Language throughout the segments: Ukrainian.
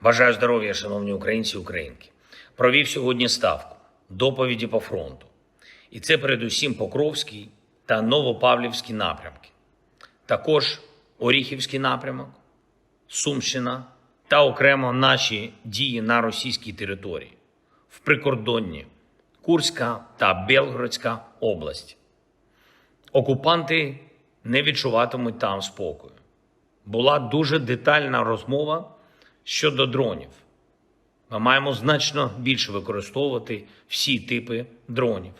Бажаю здоров'я, шановні українці і українки. Провів сьогодні ставку доповіді по фронту. І це передусім Покровський та Новопавлівський напрямки. Також Оріхівський напрямок, Сумщина та окремо наші дії на російській території в прикордонні Курська та Белгородська області. Окупанти не відчуватимуть там спокою. Була дуже детальна розмова щодо дронів. Ми маємо значно більше використовувати всі типи дронів,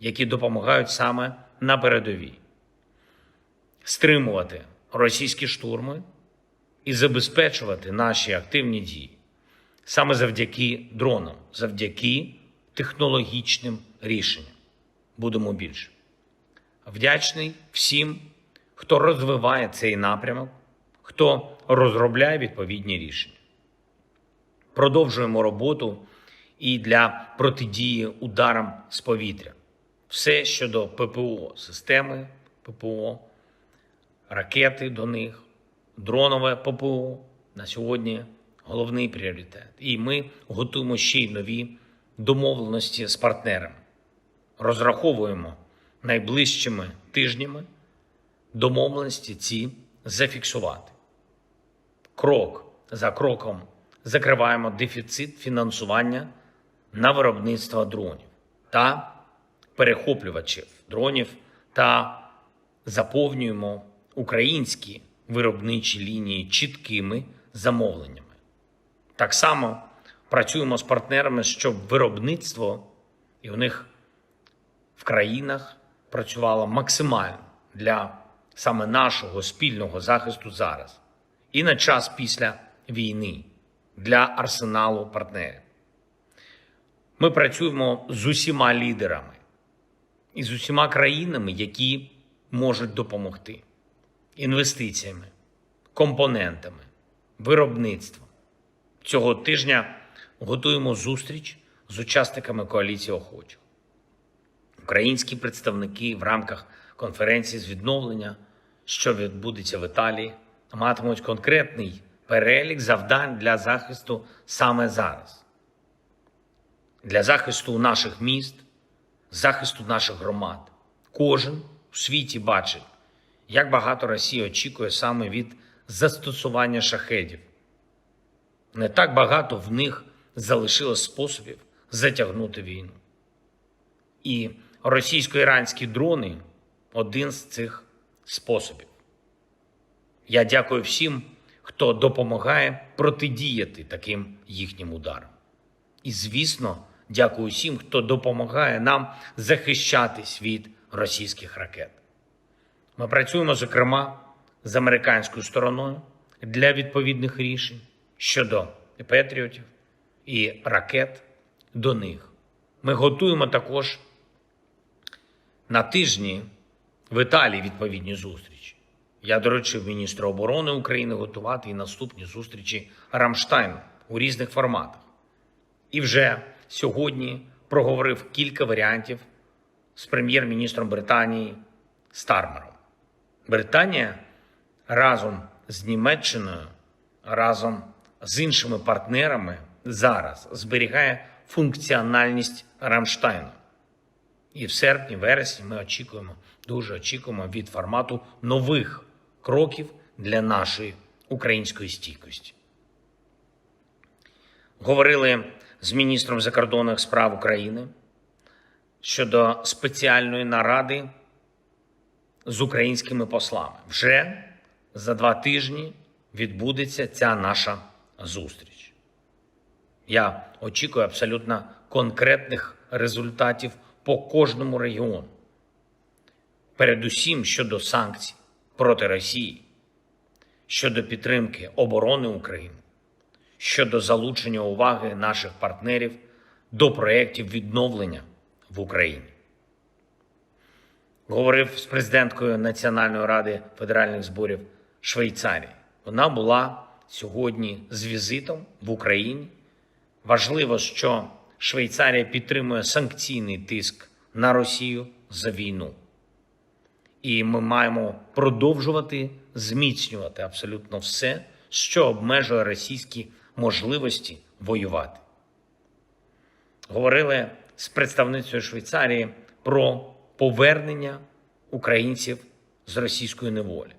які допомагають саме на передовій, стримувати російські штурми і забезпечувати наші активні дії саме завдяки дронам, завдяки технологічним рішенням. Будемо більше. Вдячний всім, хто розвиває цей напрямок, хто розробляє відповідні рішення. Продовжуємо роботу і для протидії ударам з повітря. Все щодо ППО, системи ППО, ракети до них, дронове ППО на сьогодні головний пріоритет. І ми готуємо ще й нові домовленості з партнерами. Розраховуємо найближчими тижнями домовленості ці зафіксувати. Крок за кроком закриваємо дефіцит фінансування на виробництво дронів та перехоплювачів дронів та заповнюємо українські виробничі лінії чіткими замовленнями. Так само працюємо з партнерами, щоб виробництво і у них в країнах працювало максимально для саме нашого спільного захисту зараз і на час після війни для арсеналу партнерів. Ми працюємо з усіма лідерами і з усіма країнами, які можуть допомогти інвестиціями, компонентами, виробництвом. Цього тижня готуємо зустріч з учасниками коаліції охочих. Українські представники в рамках конференції з відновлення, що відбудеться в Італії, матимуть конкретний перелік завдань для захисту саме зараз, для захисту наших міст, захисту наших громад. Кожен у світі бачить, як багато Росія очікує саме від застосування шахедів. Не так багато в них залишилось способів затягнути війну. І російсько-іранські дрони один з цих способів. Я дякую всім, хто допомагає протидіяти таким їхнім ударам. І, звісно, дякую всім, хто допомагає нам захищатись від російських ракет. Ми працюємо, зокрема, з американською стороною для відповідних рішень щодо Петріотів і ракет до них. Ми готуємо також на тижні в Італії відповідні зустрічі. Я доручив міністру оборони України готувати і наступні зустрічі Рамштайну у різних форматах. І вже сьогодні проговорив кілька варіантів з прем'єр-міністром Британії Стармером. Британія разом з Німеччиною, разом з іншими партнерами зараз зберігає функціональність Рамштайну. І в серпні, вересні ми очікуємо, дуже очікуємо від формату нових кроків для нашої української стійкості. Говорили з міністром закордонних справ України щодо спеціальної наради з українськими послами. Вже за два тижні відбудеться ця наша зустріч. Я очікую абсолютно конкретних результатів по кожному регіону. Передусім щодо санкцій проти Росії, щодо підтримки оборони України, щодо залучення уваги наших партнерів до проєктів відновлення в Україні. Говорив з президенткою Національної ради федеральних зборів Швейцарії. Вона була сьогодні з візитом в Україні. Важливо, що Швейцарія підтримує санкційний тиск на Росію за війну. І ми маємо продовжувати зміцнювати абсолютно все, що обмежує російські можливості воювати. Говорили з представницею Швейцарії про повернення українців з російської неволі,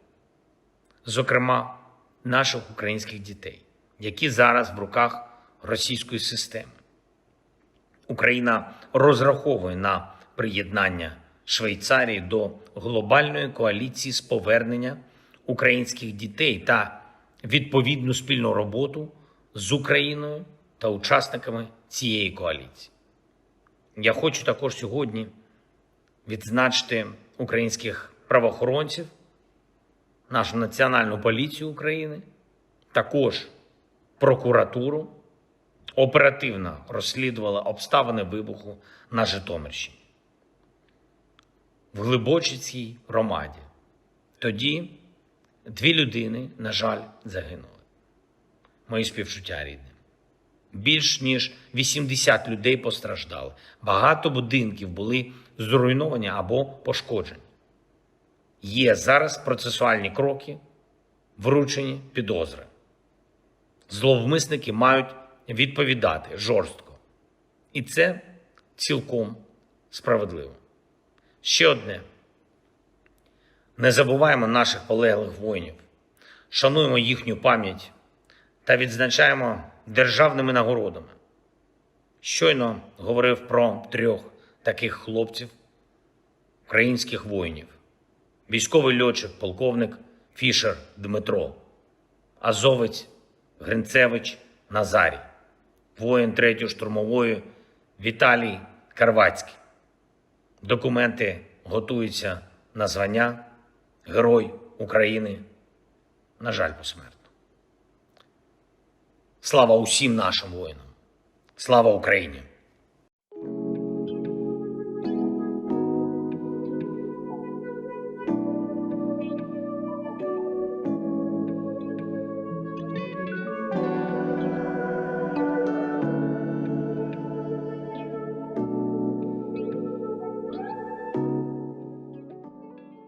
зокрема наших українських дітей, які зараз в руках російської системи. Україна розраховує на приєднання Швейцарії до глобальної коаліції з повернення українських дітей та відповідну спільну роботу з Україною та учасниками цієї коаліції. Я хочу також сьогодні відзначити українських правоохоронців, нашу Національну поліцію України, також прокуратуру оперативно розслідувала обставини вибуху на Житомирщині в Глибочицькій громаді. Тоді дві людини, на жаль, загинули. Мої співчуття рідним. Більш ніж 80 людей постраждали. Багато будинків були зруйновані або пошкоджені. Є зараз процесуальні кроки, вручені підозри. Зловмисники мають відповідати жорстко. І це цілком справедливо. Ще одне. Не забуваємо наших полеглих воїнів, шануємо їхню пам'ять та відзначаємо державними нагородами. Щойно говорив про трьох таких хлопців, українських воїнів. Військовий льотчик, полковник Фішер Дмитро, азовець Гринцевич Назарій, воїн 3-ї штурмової Віталій Карвацький. Документи готуються на звання Герой України, на жаль, посмертно. Слава усім нашим воїнам! Слава Україні!